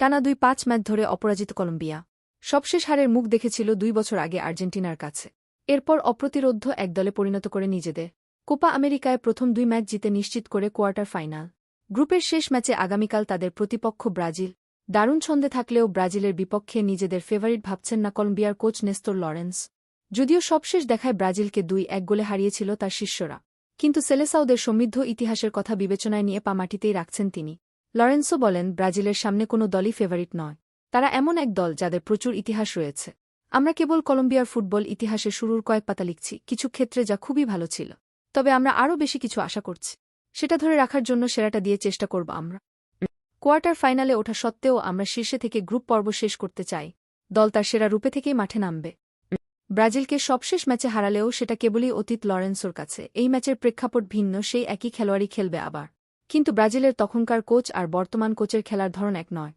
টানা দুই পাঁচ ম্যাচ ধরে অপরাজিত কলম্বিয়া। সবশেষ হারের মুখ দেখেছিল দুই বছর আগে আর্জেন্টিনার কাছে। এরপর অপ্রতিরোধ্য এক দলে পরিণত করে নিজেদের। কোপা আমেরিকায় প্রথম দুই ম্যাচ জিতে নিশ্চিত করে কোয়ার্টার ফাইনাল। গ্রুপের শেষ ম্যাচে আগামীকাল তাদের প্রতিপক্ষ ব্রাজিল। দারুণ ছন্দে থাকলেও ব্রাজিলের বিপক্ষে নিজেদের ফেভারিট ভাবছেন না কলম্বিয়ার কোচ নেস্তোর লরেন্স। যদিও সবশেষ দেখায় ব্রাজিলকে দুই এক গোলে হারিয়েছিল তার শিষ্যরা। কিন্তু সেলেসাউদের সমৃদ্ধ ইতিহাসের কথা বিবেচনায় নিয়ে পা মাটিতেই রাখছেন তিনি। লরেন্সো বলেন, ব্রাজিলের সামনে কোনো দলই ফেভারিট নয়। তারা এমন এক দল যাদের প্রচুর ইতিহাস রয়েছে। আমরা কেবল কলম্বিয়ার ফুটবল ইতিহাসে শুরুর কয়েক পাতা লিখছি, কিছু ক্ষেত্রে যা খুবই ভালো ছিল। তবে আমরা আরও বেশি কিছু আশা করছি। সেটা ধরে রাখার জন্য সেরাটা দিয়ে চেষ্টা করব আমরা। কোয়ার্টার ফাইনালে ওঠা সত্ত্বেও আমরা শীর্ষে থেকে গ্রুপ পর্ব শেষ করতে চাই। দল তার সেরা রূপে থেকেই মাঠে নামবে। ব্রাজিলকে সবশেষ ম্যাচে হারালেও সেটা কেবলই অতীত লরেন্সোর কাছে। এই ম্যাচের প্রেক্ষাপট ভিন্ন, সেই একই খেলোয়াড়ই খেলবে আবার। কিন্তু ব্রাজিলের তখনকার কোচ আর বর্তমান কোচের খেলার ধরন এক নয়।